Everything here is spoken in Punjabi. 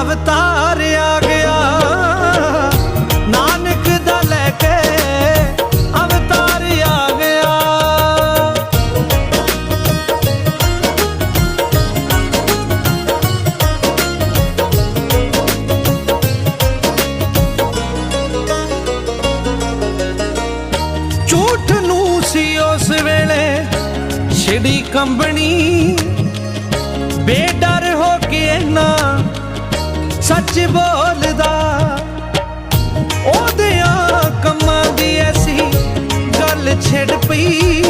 ਅਵਤਾਰ ਆ ਗਿਆ। ਨਾਨਕ ਦਾ ਲੈ ਕੇ ਅਵਤਾਰ ਆ ਗਿਆ। ਝੂਠ ਨੂੰ ਸੀ ਉਸ ਵੇਲੇ ਛਿੜੀ ਕੰਬਣੀ ਬੇਟਾ ਸੱਚ ਬੋਲਦਾ। ਉਹਦਿਆਂ ਕੰਮਾਂ ਦੀ ਐਸੀ ਗੱਲ ਛਿੜ ਪਈ।